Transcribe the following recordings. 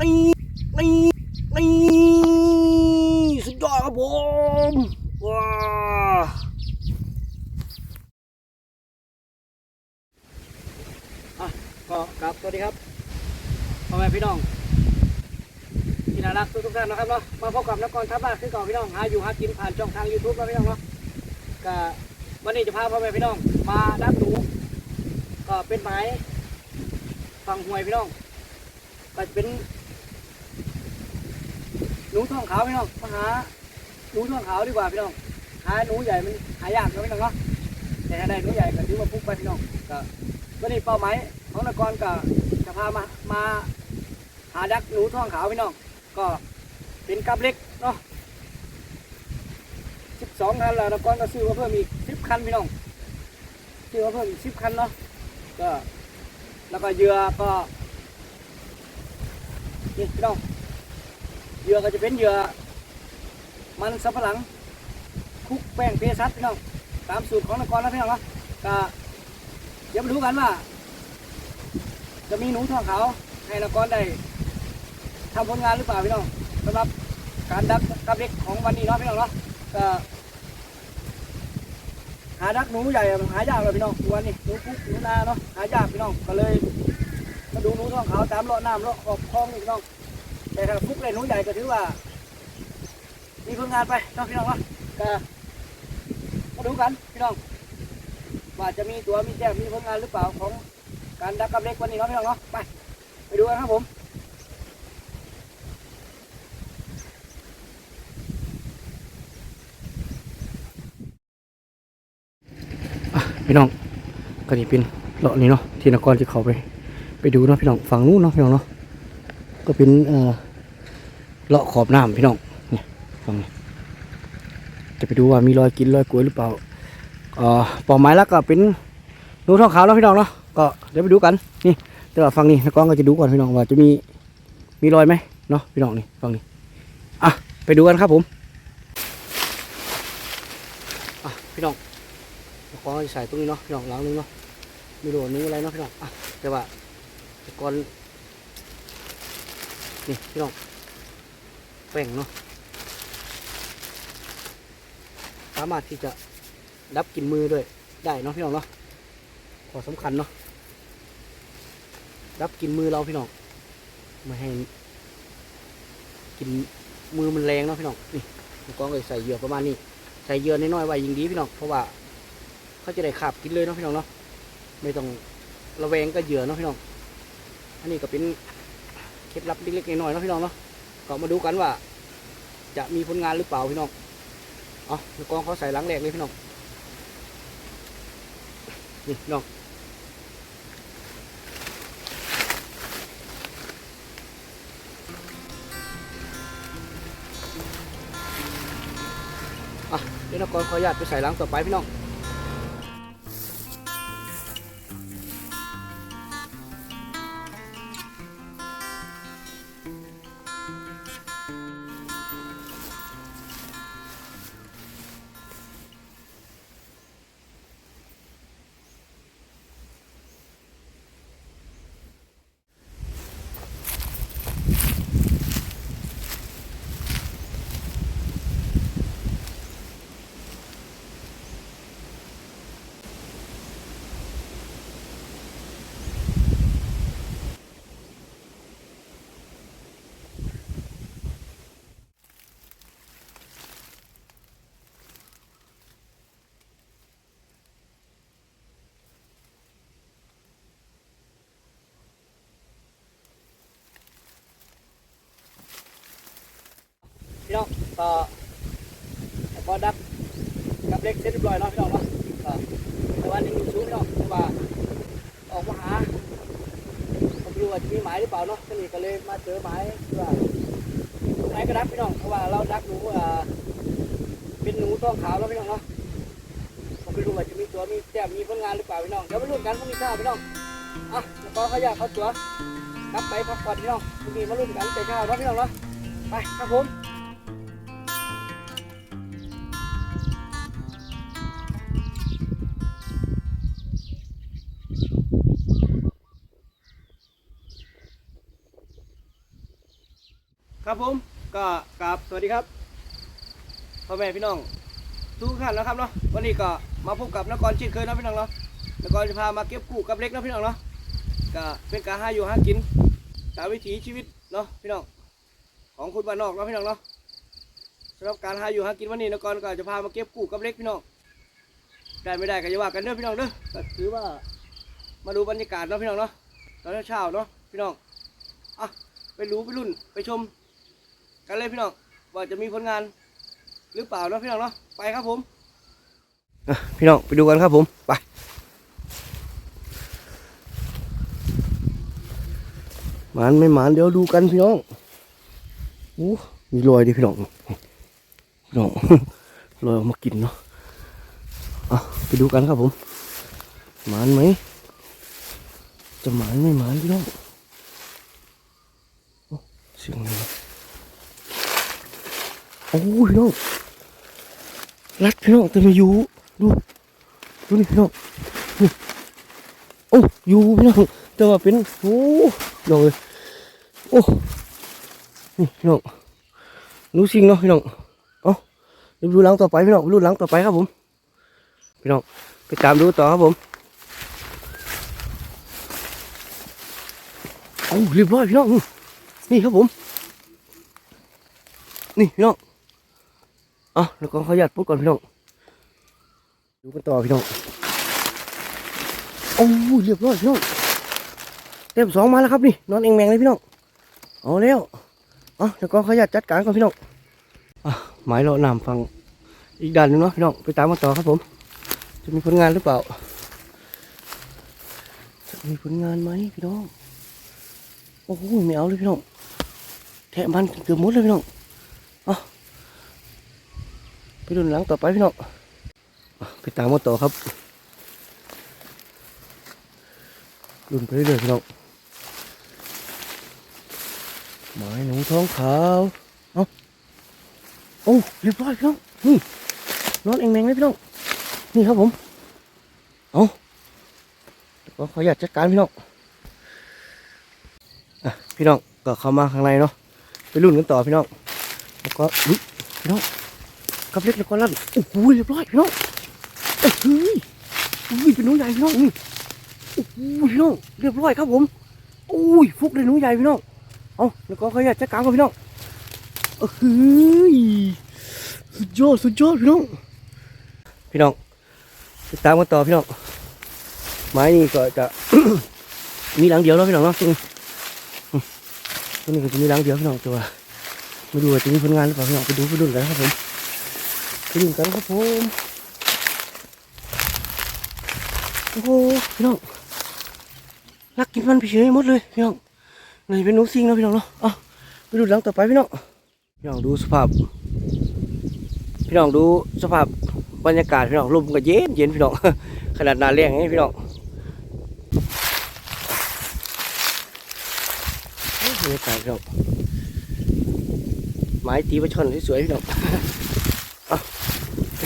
นี่นี่นี่สุดยอดครับผมว้าอะก็ครับสวัสดีครับพ่อแม่พี่น้องที่น่ารักทุกท่านนะครับเนาะมาพบกับนักกรทัพบ้านขึ้นก่อนพี่น้องหาอยู่หากินผ่านช่องทาง YouTube นะพี่น้องเนาะก็วันนี้จะพาพ่อแม่พี่น้องมาดักหนูก็เป็นหมายฟังหวยพี่น้อง ก็จะเป็นหนูทองขาวพี่น้องมาหาหนูทองขาวดีกว่าพี่น้องหาหนูใหญ่มันหายากนะพี่น้องเนาะแต่ถ้าได้หนูใหญ่ก็ถือว่าพุกไปพี่น้องก็วันนี้เป้าหมายของนกรก็จะพามามาหาดักหนูทองขาวพี่น้องก็เป็นกับเล็กเนาะสิบสองคันแล้วนกรก็ซื้อมาเพิ่มอีกสิบคันพี่น้องซื้อมาเพิ่มอีกสิบคันเนาะก็แล้วก็เยื่อก็ นี่พี่น้องเหยื่อก็จะเป็นเหยื่อมันสับปะหลังคุกแป้งเปซัสพี่น้องตามสูตรของนกรแล้วพี่น้องนะก็เดี๋ยวมาดูกันว่า จะมีหนูทองขาวให้นกรได้ทำผลงานหรือเปล่าพี่น้องสำหรับการดักกับเด็กของวันนี้เนาะพี่น้องเนาะก็หาดักหนูใหญ่หายากเลยพี่น้องวันนี้หนูคุกหนูนาเนาะหายากพี่น้องก็เลย ดูหนูทองขาวตามเลาะน้ำเลาะออกคลองนี่พี่น้อง แต่ถ้าฟุกเลยหนูใหญ่ก็ถือว่า มีผลงานไปน้องพี่น้องเนาะก็มาดูกันพี่น้องว่าจะมีตัวมีแจ้งมีผลงานหรือเปล่าของการดักกับเล็กวันนี้เนาะพี่น้องเนาะไปไปดูกันครับผมพี่น้องก็นี่เป็นเลาะนี่เนาะที่นครจะเข้าไป ดูเนาะพี่น้องฝั่งนู้นเนาะพี่น้องเนาะก็เป็นเอ่อเลาะขอบน้ำพี่น้องเนี่ยฝั่งนี้จะไปดูว่ามีรอยกินรอยกลวยหรือเปล่าเอ่อป่าไม้แล้วก็เป็นนูทองขาวเนาะพี่น้องเนาะก็เดี๋ยวไปดูกันนี่แต่ว่าฝั่งนี้นักกล้องก็จะดูก่อนพี่น้องว่าจะมีมีรอยไหมเนาะพี่น้องนี่ฝั่งนี้อะไปดูกันครับผมอะพี่น้องนักกล้องจะใส่ตรงนี้เนาะพี่น้องหลังนึงเนาะม่รู้ว่านู้อะไรเนาะพี่น้องอะแต่ว่า ก่อนนี่พี่น้องแป้งเนาะสามารถที่จะดับกลินมือด้วยได้เนาะพี่น้องเนาะขอสำคัญเนาะดับกลินมือเราพี่น้องม่ให้กลินมือมันแรงเนาะพี่น้องนี่ผมก็เลยใส่เหยื่อประมาณนี้ ใส่เหยื่อน้อยๆไว้ยิงดีพี่น้องเพราะว่าเขาจะได้ขาบกินเลยเนาะพี่น้องเนาะไม่ต้องระแวงก็เหยื่อเนาะพี่น้อง อันนี้ก็เป็นเคล็ดลับเล็กๆน้อยๆเนาะพี่น้องเนาะก็มาดูกันว่า จะมีผลงานหรือเปล่าพี่น้องอ๋อกองเขาใส่หลังแรกเลยพี่น้องนี่น้องอะเดี๋ยวนกรขออนุญาตไปใส่หลังต่อไปพี่น้อง พี่องก็พอดับกับเล็กเสร็จเรียบร้อยแล้วพี่น้องเนาะแต่ว่านี่อยู่สูงพี่น้องเพราะว่าออกมาหาผมรู้ว่าจะมีหมายหรือเปล่าเนาะก็เลยก็เลยมาเจอหมายว่าหมายก็ดับพี่น้องเพราะว่าเราดักหนูอ่าเป็นหนูต้องขาวแล้วพี่น้องเนาะผมไม่รู้ว่าจะมีตัวมีแต้มมีผลงานหรือเปล่าพี่น้องเดี๋ยวไปลุ้นกันพรุ่งนี้เช้าพี่น้องอะแล้วก็เขาอยากเขาตัวกลับไปพักผ่อนพี่น้องพรุ่งนี้มาลุ้นกันแต่เช้าเนาะพี่น้องเนาะไปครับผม ครับผมก็กราบสวัสดีครับพ่อแม่พี่น้องทุกท่านนะครับเนาะวันนี้ก็มาพบกับนกรเช่นเคยนะพี่น้องเนาะนกรจะพามาเก็บกู้กับเล็กนะพี่น้องเนาะก็เป็นการหาอยู่หากินตามวิถีชีวิตเนาะพี่น้องของคนบ้านนอกเนาะพี่น้องเนาะสำหรับการหาอยู่หากินวันนี้นกรก็จะพามาเก็บกู้กับเล็กพี่น้องได้ไม่ได้ก็อย่าว่ากันเด้อพี่น้องเด้อก็ถือว่ามาดูบรรยากาศเนาะพี่น้องเนาะตอนเช้าเนาะพี่น้องอะไปรู้ไปรุ่นไปชม กันเลยพี่น้องว่าจะมีผลงานหรือเปล่าเนาะพี่น้องเนาะไปครับผมพี่น้องไปดูกันครับผมไปหมานไม่หมานเดี๋ยวดูกันพี่น้องโอ้มีรอยดิพี่น้องพี่น้องรอยออกมากินเนาะอะไปดูกันครับผมหมานไหมจะหมานไม่หมานพี่น้องเสียงอะไร อ้ยพี่น้องรัดพี่น้องแต่ไมาอยู่ดูดูนี่พี่น้องนี่โอ้อยู่พี่น้องแต่ว่าเป็นโอ้ดอกเลยโอ้นี่พี่น้องรู้สิ่งเนาะพี่น้องเอาเดี๋ยวดูหลังต่อไปพี่น้องดูหลังต่อไปครับผมพี่น้องไปตามดูต่อครับผมเอาเรียบร้อยพี่น้องนี่ครับผม นี่พี่น้อง อะแล้วก็ขออนุญาตปุ๊บก่อนพี่น้องดูกันต่อพี่น้องโอ้ยเรียบร้อยพี่น้องเต็มสองมาแล้วครับนี่นอนเองแมงเลยพี่น้องเอาแล้วอะแล้วก็ขออนุญาตจัดการก่อนพี่น้องอะหมายเรานำฟังอีกด้านนึงเนาะพี่น้องไปตามกันต่อครับผม จะมีผลงานหรือเปล่า จะมีผลงานไหมพี่น้องโอ้โหไม่เอาเลยพี่น้องแทะมันเกือบหมดเลยพี่น้อง ไปดูหลังต่อไปพี่น้องไปตามมาต่อครับรุนไปเรื่อยๆพี่น้องหมายหนูท้องขาวเอาโอ้เรียบร้อยพี่น้องนี่นอนเองแมงเลยพี่น้องนี่ครับผมเอาแล้ก็ขออยากจัดการพี่น้องอะพี่น้องก็เข้ามาข้างในเนาะไปรุ่นกันต่อพี่น้องแล้วก็พี่น้อง กับเล็กแล้วก็ลั่นโอ้โหเรียบร้อยพี่น้องเอ้ยเฮ้ยอุ้ยเป็นหนูใหญ่พี่น้องนี่โอ้โหพี่น้องเรียบร้อยครับผมโอ้ยฟุกเลยหนูใหญ่พี่น้องเอาแล้วก็ขออนุญาตจัดการก่อนพี่น้องเอ้ยเฮ้ยสุดยอดสุดยอดพี่น้องพี่น้องติดตามกันต่อพี่น้องไม้นี่ก็จะมีหลังเดียวเนาะพี่น้องเนาะตรงนี้ก็จะมีหลังเดียวพี่น้องแต่ว่ามาดูว่าจะมีผลงานหรือเปล่าพี่น้องไปดูไปดูกันนะครับผม ไปดูกันครับผมโอ้โหพี่น้องรักกินมันไปเฉยหมดเลยพี่น้องนี่เป็นนูซิงนะพี่น้องเนาะเอาไปดูหลังต่อไปพี่น้องพี่น้องดูสภาพ พี่น้องดูสภาพบรรยากาศพี่น้องลมก็เย็นเย็นพี่น้องขนาดนาแรงนี่พี่น้องโอ้ยบรรยากาศพี่น้องไม้ตีปลาช่อนสวยๆพี่น้อง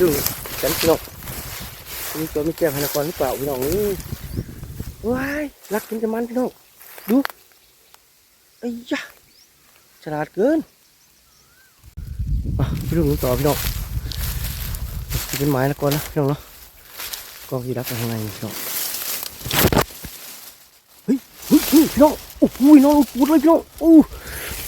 ดูกันพี่น้องมีตัวมีแก้วพนกรหรือเปล่าพี่น้องนี่ว้ายรักกินจะมันพี่น้องดูไอ้ยะฉลาดเกินพี่ดูต่อพี่น้องเป็นไม้ละก่อนนะพี่น้องเนาะกองกีรักข้างในนี่พี่น้องเฮ้ยเฮ้ยพี่น้องโอ้โหน้องปูดเลยพี่น้องโอ้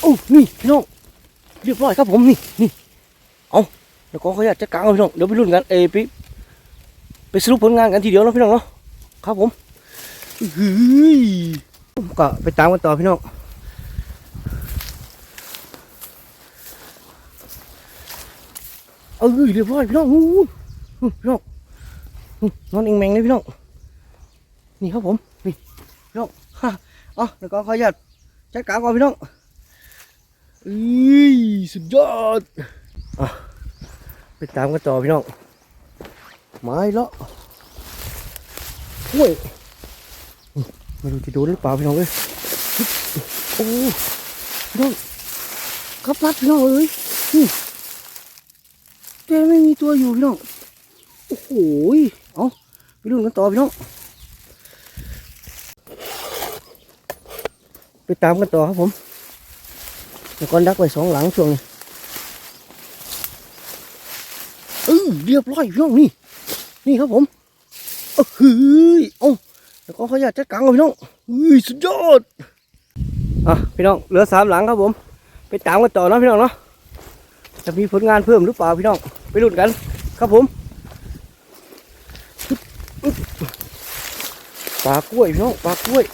โอ้นี่พี่น้องเรียบร้อยครับผมนี่นี่เอา แล้วก็เขาอยากจะกางเอาพี่น้องเดี๋ยวไปรุ่นกันเอยไปไปสรุปผลงานกันทีเดียวเนาะพี่น้องเนาะครับผมเฮ้ยก็ไปตามกันต่อพี่น้องเออเรียบร้อยพี่น้องพี่น้องนอนเองแมงเลยพี่น้องนี่ครับผมนี่พี่น้องฮ่าเอ๋อแล้วก็ขออนุญาตจัดการก่อนพี่น้องเอ้ยสุดยอด ไปตามกันต่อพี่น้องไม้เลาะห้วยไม่รู้จะโดนหรือเปล่าพี่น้องเลยโอ้พี่น้องครับรัดพี่น้องเอ้ยนี่แต่ไม่มีตัวอยู่พี่น้องโอ้โหเอาไปดูกันต่อพี่น้องไปตามกันต่อครับผมแล้วก็ดักไว้สองหลังช่วงนี้ เรียบร้อยพี่น้องนี่นี่ครับผมเออเฮ้ยเอ้าแล้วก็ขออนุญาตจัดการกับพี่น้องเฮ้ยสุดยอดอะพี่น้องเหลือสามหลังครับผม ไปตามกันต่อเนาะพี่น้องเนาะจะมีผลงานเพิ่มหรือเปล่าพี่น้องไปลุ้นกัน ครับผมปลากล้วยพี่น้องปลากล้วย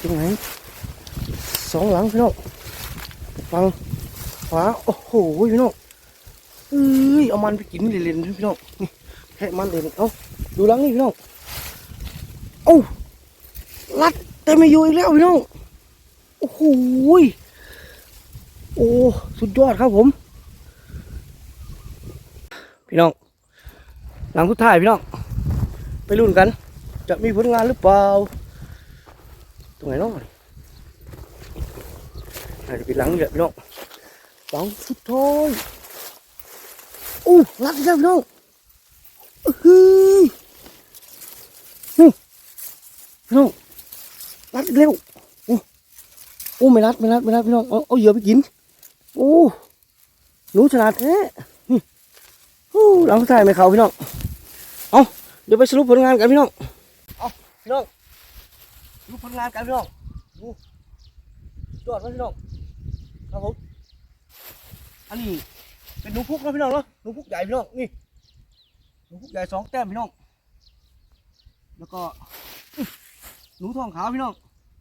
ตรงไหนสองหลังพี่น้องฟังขวาโอ้โหพี่น้อง เอ้ยเอามันไปกินเล่นๆพี่น้องนี่แค่มันเล่นเอ้าดูลังนี่พี่น้องเอ้ารัดเต็มไม่อยู่อีกแล้วพี่น้องโอ้โหยโอ้สุดยอดครับผม พี่น้องหลังสุดท้ายพี่น้องไปลุ้นกัน จะมีผลงานหรือเปล่าตรงไหนน้องอาจจะเป็นหลังนี่แหละพี่น้องหลังสุดท้าย อ้รัดอีกแล้วพี่น้องอื้หือนี่พี่น้องรัดอีกแล้วโอ้โอ้ไม่รัดไม่รัดไม่รัดพี่น้องเอาเอาเหยื่อไปกินโอ้หนูฉลาดแท้นี่โอ้หลังสุดท้ายไม่เขาพี่น้องเอาเดี๋ยวไปสรุปผลงานกันพี่น้องเอาพี่น้องสรุปผลงานกันพี่น้องดูยอดไหมพี่น้องครับผมอันนี้ เป็นหนูพุกนะพี่น้องเนาะหนูพุกใหญ่พี่น้องนี่หนูพุกใหญ่สองแต้มพี่น้อง แล้วก็หนูทองขาวพี่น้อง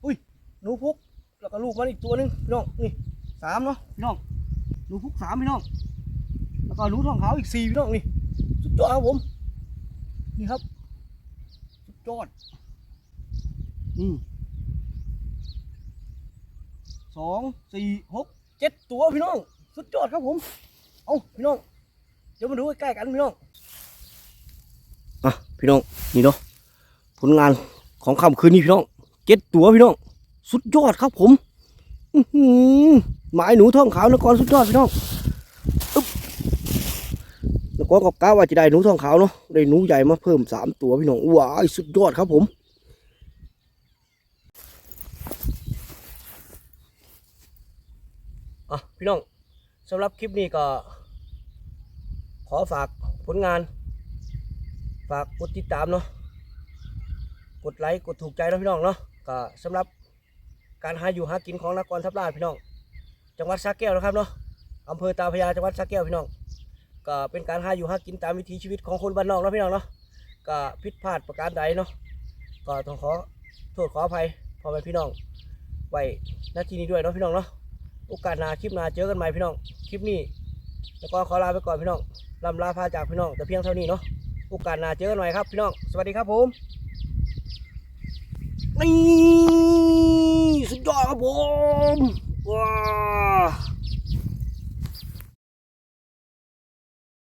อุ้ยหนูพุกแล้วก็ลูกมันอีกตัวหนึงพี่น้องนี่สามเนาะพี่น้องหนูพุกสามพี่น้อง แล้วก็หนูทองขาวอีกสี่พี่น้องนี่สุดยอดครับผมนี่ครับสุดยอดอืมสองสี่หกเจ็ดตัวพี่น้อง สุดยอดครับผม เอาพี่น้องเดี๋ยวมาดูใกล้ๆกันพี่น้องอะพี่น้องนี่เนาะผลงานของค่ำคืนนี้พี่น้องเจ็ดตัวพี่น้องสุดยอดครับผมหมายหนูทองขาวนครสุดยอดพี่น้องอึ๊บนครกับก้าว่าจะได้หนูทองขาวเนาะได้หนูใหญ่มาเพิ่มสามตัวพี่น้องว้ายสุดยอดครับผมอะพี่น้อง สำหรับคลิปนี้ก็ ขอฝากผลงาน ฝากกดติดตามเนาะกดไลค์กดถูกใจนะพี่น้องเนาะก็สำหรับการหาอยู่หากินของนครทับลาดพี่น้อง จังหวัดสระแก้วนะครับเนาะอำเภอตาพยาจังหวัดสระแก้วพี่น้องก็เป็นการหาอยู่หากินตามวิถีชีวิตของคนบ้านนอกนะพี่น้องเนาะก็ผิดพลาดประการใดเนาะก็ต้องขอโทษขออภัยพ่อแม่พี่น้องไว้ณที่นี้ด้วยเนาะพี่น้องเนาะ โอกาสหน้าคลิปหน้าเจอกันใหม่พี่น้อง คลิปนี้ แล้วก็ขอลาไปก่อนพี่น้องลำลาพาจากพี่น้องแต่เพียงเท่านี้เนาะ โอกาสหน้าเจอกันใหม่ครับพี่น้อง สวัสดีครับผมนี่สุดยอดครับผม ว้า